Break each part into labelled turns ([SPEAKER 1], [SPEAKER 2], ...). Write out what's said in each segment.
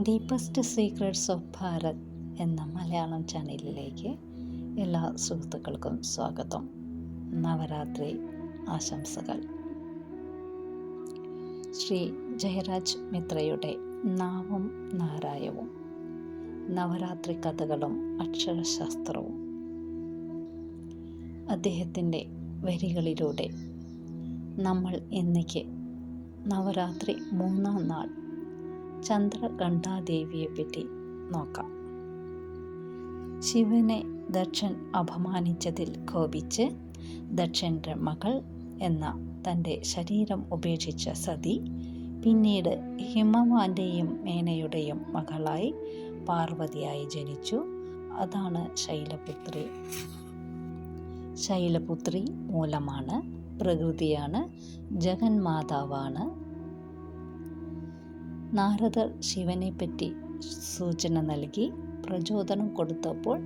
[SPEAKER 1] Deepest secrets of Bharat എന്ന മലയാളം ചാനലിലേക്ക് എല്ലാ സുഹൃത്തുക്കൾക്കും സ്വാഗതം. നവരാത്രി ആശംസകൾ. ശ്രീ ജയരാജ് മിത്രയുടെ നാവും നാരായവും നവരാത്രി കഥകളും അക്ഷരശാസ്ത്രവും. അദ്ദേഹത്തിന്റെ വരികളിലൂടെ നമ്മൾ ഇന്നേക്ക് നവരാത്രി മൂന്നാം നാൾ ചന്ദ്രഗണ്ഡാദേവിയെ പറ്റി നോക്കാം. ശിവനെ ദക്ഷൻ അപമാനിച്ചതിൽ കോപിച്ച് ദക്ഷന്റെ മകൾ എന്ന തന്റെ ശരീരം ഉപേക്ഷിച്ച സതി പിന്നീട് ഹിമവാന്റെയും മേനയുടെയും മകളായി പാർവതിയായി ജനിച്ചു. അതാണ് ശൈലപുത്രി. ശൈലപുത്രി മൂലമാണ് പ്രകൃതിയാണ് ജഗന്മാതാവാണ് നാരദർ ശിവനെപ്പറ്റി സൂചന നൽകി പ്രചോദനം കൊടുത്തപ്പോൾ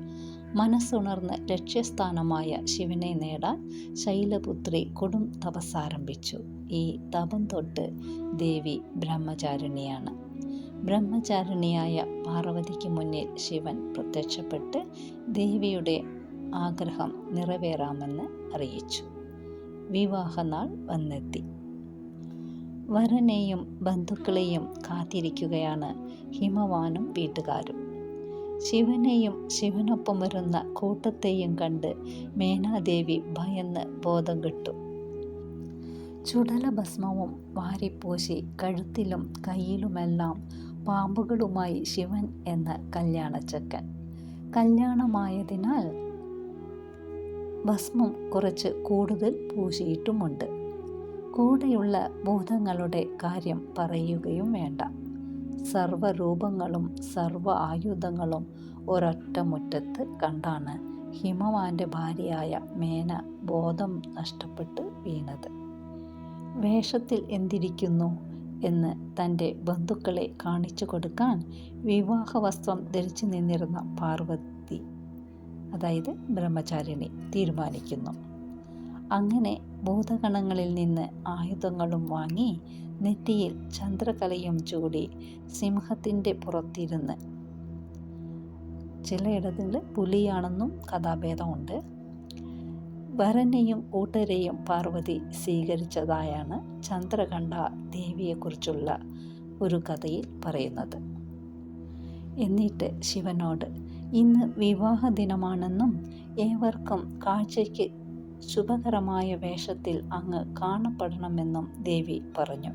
[SPEAKER 1] മനസ്സുണർന്ന് ലക്ഷ്യസ്ഥാനമായ ശിവനെ നേടാൻ ശൈലപുത്രി കൊടും തപസ്സാരംഭിച്ചു. ഈ തപം തൊട്ട് ദേവി ബ്രഹ്മചാരിണിയാണ്. ബ്രഹ്മചാരിണിയായ പാർവതിക്ക് മുന്നിൽ ശിവൻ പ്രത്യക്ഷപ്പെട്ട് ദേവിയുടെ ആഗ്രഹം നിറവേറാമെന്ന് അറിയിച്ചു. വിവാഹനാൾ വന്നെത്തി. വരനെയും ബന്ധുക്കളെയും കാത്തിരിക്കുകയാണ് ഹിമവാനും വീട്ടുകാരും. ശിവനെയും ശിവനൊപ്പം വരുന്ന കൂട്ടത്തെയും കണ്ട് മേനാദേവി ഭയന്ന് ബോധം കിട്ടു. ചുടല ഭസ്മവും വാരിപ്പൂശി കഴുത്തിലും കയ്യിലുമെല്ലാം പാമ്പുകളുമായി ശിവൻ എന്ന കല്യാണച്ചക്കൻ. കല്യാണമായതിനാൽ ഭസ്മം കുറച്ച് കൂടുതൽ പൂശിയിട്ടുമുണ്ട്. കൂടെയുള്ള ഭൂതങ്ങളുടെ കാര്യം പറയുകയും വേണ്ട. സർവരൂപങ്ങളും സർവ ആയുധങ്ങളും ഒരൊറ്റ മുറ്റത്ത് കണ്ടാണ് ഹിമവാന്റെ ഭാര്യയായ മേന ബോധം നഷ്ടപ്പെട്ട് വീണത്. വേഷത്തിൽ എന്തിരിക്കുന്നു എന്ന് തന്റെ ബന്ധുക്കളെ കാണിച്ചു കൊടുക്കാൻ വിവാഹ വസ്ത്രം ധരിച്ചു നിന്നിരുന്ന പാർവതി അതായത് ബ്രഹ്മചാരിണി തീരുമാനിക്കുന്നു. അങ്ങനെ ഭൂതഗണങ്ങളിൽ നിന്ന് ആയുധങ്ങളും വാങ്ങി നെറ്റിയിൽ ചന്ദ്രകലയും ചൂടി സിംഹത്തിന്റെ പുറത്തിരുന്ന്. ചിലയിടത്തിൽ പുലിയാണെന്നും കഥാഭേദമുണ്ട്. വരനെയും കൂട്ടരെയും പാർവതി സ്വീകരിച്ചതായാണ് ചന്ദ്രകണ്ഠ ദേവിയെക്കുറിച്ചുള്ള ഒരു കഥയിൽ പറയുന്നത്. എന്നിട്ട് ശിവനോട് ഇന്ന് വിവാഹ ദിനമാണെന്നും ഏവർക്കും കാഴ്ചയ്ക്ക് ശുഭകരമായ വേഷത്തിൽ അങ്ങ് കാണപ്പെടണമെന്നും ദേവി പറഞ്ഞു.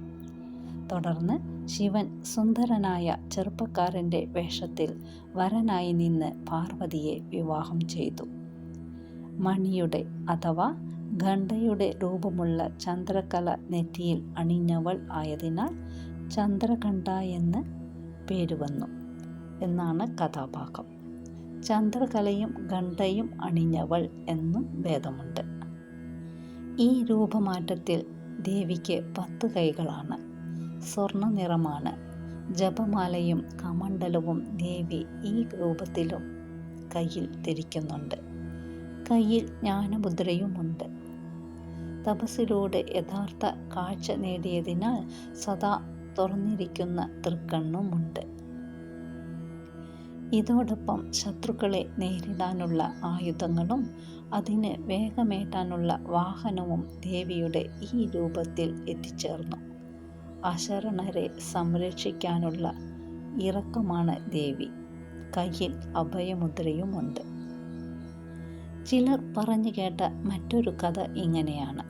[SPEAKER 1] തുടർന്ന് ശിവൻ സുന്ദരനായ ചെറുപ്പക്കാരന്റെ വേഷത്തിൽ വരനായി നിന്ന് പാർവതിയെ വിവാഹം ചെയ്തു. മണിയുടെ അഥവാ ഖണ്ഡയുടെ രൂപമുള്ള ചന്ദ്രകല നെറ്റിയിൽ അണിഞ്ഞവൾ ആയതിനാൽ ചന്ദ്രഖണ്ഡ എന്ന് പേര് വന്നു. എന്നാണ് കഥാഭാഗം. ചന്ദ്രകലയും ഖണ്ഡയും അണിഞ്ഞവൾ എന്നും ഭേദമുണ്ട്. ഈ രൂപമാറ്റത്തിൽ ദേവിക്ക് പത്ത് കൈകളാണ്. സ്വർണ നിറമാണ് ജപമാലയും കമണ്ഡലവും ദേവി ഈ രൂപത്തിലും കയ്യിൽ ധരിക്കുന്നുണ്ട്. കയ്യിൽ ജ്ഞാനമുദ്രയുമുണ്ട്. തപസ്സിലൂടെ യഥാർത്ഥ കാഴ്ച നേടിയതിനാൽ സദാ തുറന്നിരിക്കുന്ന തൃക്കണ്ണുമുണ്ട്. ഇതോടൊപ്പം ശത്രുക്കളെ നേരിടാനുള്ള ആയുധങ്ങളും അതിന് വേഗമേറ്റാനുള്ള വാഹനവും ദേവിയുടെ ഈ രൂപത്തിൽ എത്തിച്ചേർന്നു. അശരണരെ സംരക്ഷിക്കാനുള്ള ഇറക്കമാണ് ദേവി. കയ്യിൽ അഭയമുദ്രയുമുണ്ട്. ചിലർ പറഞ്ഞു കേട്ട മറ്റൊരു കഥ ഇങ്ങനെയാണ്.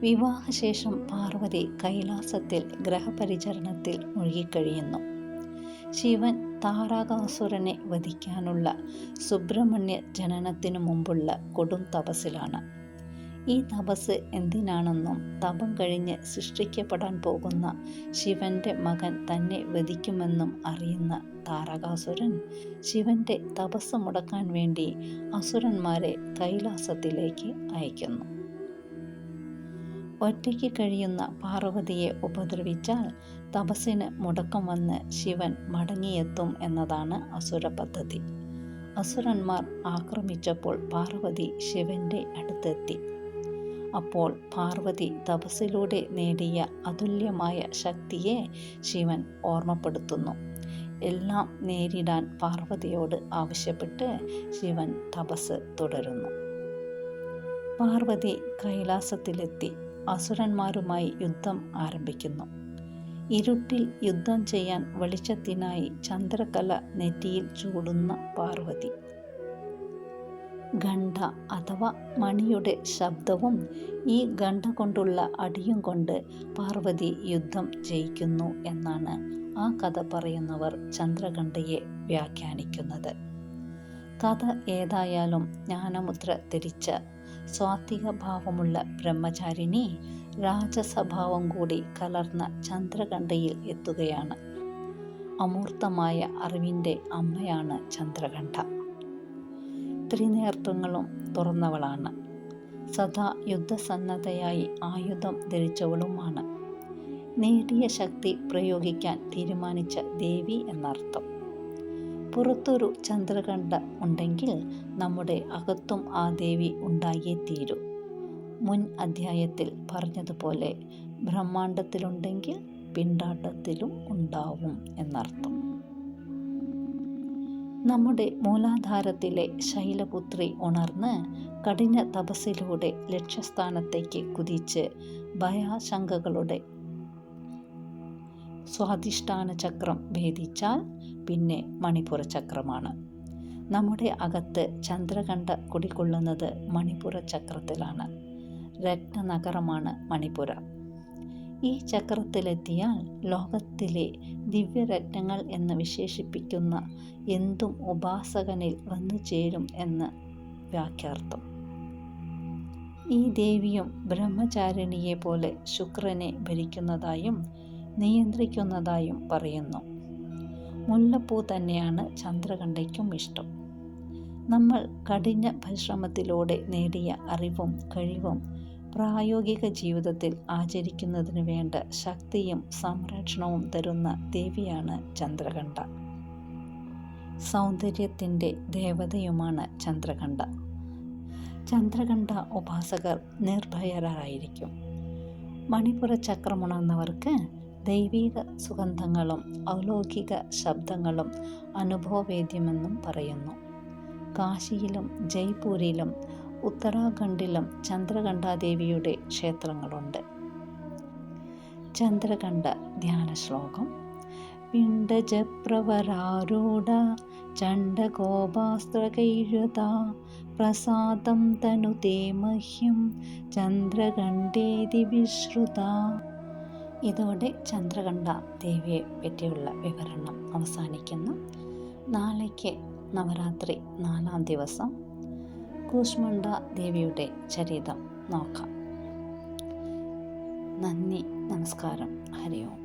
[SPEAKER 1] വിവാഹശേഷം പാർവതി കൈലാസത്തിൽ ഗ്രഹപരിചരണത്തിൽ മുഴുകിക്കഴിയുന്നു. ശിവൻ താരാകാസുരനെ വധിക്കാനുള്ള സുബ്രഹ്മണ്യ ജനനത്തിനു മുമ്പുള്ള കൊടും തപസ്സിലാണ്. ഈ തപസ് എന്തിനാണെന്നും തപം കഴിഞ്ഞ് സൃഷ്ടിക്കപ്പെടാൻ പോകുന്ന ശിവന്റെ മകൻ തന്നെ വധിക്കുമെന്നും അറിയുന്ന താരകാസുരൻ ശിവന്റെ തപസ് മുടക്കാൻ വേണ്ടി അസുരന്മാരെ കൈലാസത്തിലേക്ക് അയക്കുന്നു. ഒറ്റയ്ക്ക് കഴിയുന്ന പാർവതിയെ ഉപദ്രവിച്ചാൽ തപസ്സിന് മുടക്കം വന്ന് ശിവൻ മടങ്ങിയെത്തും എന്നതാണ് അസുര പദ്ധതി. അസുരന്മാർ ആക്രമിച്ചപ്പോൾ പാർവതി ശിവന്റെ അടുത്തെത്തി. അപ്പോൾ പാർവതി തപസ്സിലൂടെ നേടിയ അതുല്യമായ ശക്തിയെ ശിവൻ ഓർമ്മപ്പെടുത്തുന്നു. എല്ലാം നേരിടാൻ പാർവതിയോട് ആവശ്യപ്പെട്ട് ശിവൻ തപസ് തുടരുന്നു. പാർവതി കൈലാസത്തിലെത്തി. അസുരന്മാരുമായി യുദ്ധം ആരംഭിക്കുന്നു. ഇരുട്ടിൽ യുദ്ധം ചെയ്യാൻ വെളിച്ചത്തിനായി ചന്ദ്രകല നെറ്റിയിൽ ചൂടുന്ന പാർവതി. ഗണ്ഡ അഥവാ മണിയുടെ ശബ്ദവും ഈ ഗണ്ഡ കൊണ്ടുള്ള അടിയും കൊണ്ട് പാർവതി യുദ്ധം ജയിക്കുന്നു എന്നാണ് ആ കഥ പറയുന്നവർ ചന്ദ്രഗണ്ഡയെ വ്യാഖ്യാനിക്കുന്നത്. കഥ ഏതായാലും ജ്ഞാനമുദ്ര ധരിച്ച സ്വാത്വിക ഭാവമുള്ള ബ്രഹ്മചാരിണി രാജസ്വഭാവം കൂടി കലർന്ന ചന്ദ്രകണ്ഠയിൽ എത്തുകയാണ്. അമൂർത്തമായ അറിവിന്റെ അമ്മയാണ് ചന്ദ്രകണ്ഠ. ത്രിനേർത്തങ്ങളും തുറന്നവളാണ്. സദാ യുദ്ധസന്നദ്ധയായി ആയുധം ധരിച്ചവളുമാണ്. നേടിയ ശക്തി പ്രയോഗിക്കാൻ തീരുമാനിച്ച ദേവി എന്നർത്ഥം. പുറത്തൊരു ചന്ദ്രകണ്ഠ ഉണ്ടെങ്കിൽ നമ്മുടെ അകത്തും ആ ദേവി ഉണ്ടായേ തീരൂ. മുൻ അധ്യായത്തിൽ പറഞ്ഞതുപോലെ ബ്രഹ്മാണ്ടത്തിലുണ്ടെങ്കിൽ പിണ്ടാട്ടത്തിലും ഉണ്ടാവും എന്നർത്ഥം. നമ്മുടെ മൂലാധാരത്തിലെ ശൈലപുത്രി ഉണർന്ന് കഠിന തപസ്സിലൂടെ ലക്ഷ്യസ്ഥാനത്തേക്ക് കുതിച്ച് ഭയാശങ്കകളുടെ സ്വാധിഷ്ഠാന ചക്രം ഭേദിച്ചാൽ പിന്നെ മണിപ്പുര ചക്രമാണ്. നമ്മുടെ അകത്ത് ചന്ദ്രകണ്ഠ കുടികൊള്ളുന്നത് മണിപ്പുര ചക്രത്തിലാണ്. രത്നനഗരമാണ് മണിപ്പുര ഈ ചക്രത്തിലെത്തിയാൽ ലോകത്തിലെ ദിവ്യരത്നങ്ങൾ എന്ന് വിശേഷിപ്പിക്കുന്ന എന്തും ഉപാസകനിൽ വന്നു ചേരും എന്ന് വ്യാഖ്യാർത്ഥം ഈ ദേവിയും ബ്രഹ്മചാരിണിയെ പോലെ ശുക്രനെ ഭരിക്കുന്നതായും നിയന്ത്രിക്കുന്നതായും പറയുന്നു. മുല്ലപ്പൂ തന്നെയാണ് ചന്ദ്രകണ്ഠയ്ക്കും ഇഷ്ടം. നമ്മൾ കഠിന പരിശ്രമത്തിലൂടെ നേടിയ അറിവും കഴിവും പ്രായോഗിക ജീവിതത്തിൽ ആചരിക്കുന്നതിന് വേണ്ട ശക്തിയും സംരക്ഷണവും തരുന്ന ദേവിയാണ് ചന്ദ്രകണ്ഠ. സൗന്ദര്യത്തിന്റെ ദേവതയുമാണ് ചന്ദ്രകണ്ഠ. ചന്ദ്രകണ്ഠ ഉപാസകർ നിർഭയരായിരിക്കും. മണിപ്പുര ചക്രമുണർന്നവർക്ക് ദൈവിക സുഗന്ധങ്ങളും ഔലൗകിക ശബ്ദങ്ങളും അനുഭവവേദ്യമെന്നും പറയുന്നു. കാശിയിലും ജയ്പൂരിലും ഉത്തരാഖണ്ഡിലും ചന്ദ്രകണ്ഠാദേവിയുടെ ക്ഷേത്രങ്ങളുണ്ട്. ചന്ദ്രകണ്ഠ ധ്യാന ശ്ലോകം പിണ്ടജപ്രവരാരൂഢ ചണ്ഡഗോപാസ്ത്രകൈരുത പ്രസാദം തനുതേ മഹ്യം ചന്ദ്രകണ്ഠേതി വിശ്രുത. ഇതോടെ ചന്ദ്രകണ്ഠ ദേവിയെ പറ്റിയുള്ള വിവരണം അവസാനിക്കുന്നു. നാളേക്ക് നവരാത്രി നാലാം ദിവസം. കൂഷ്മണ്ഡ ദേവിയുടെ ചരിതം നോക്കാം. നന്ദി നമസ്കാരം. ഹരി ഓം.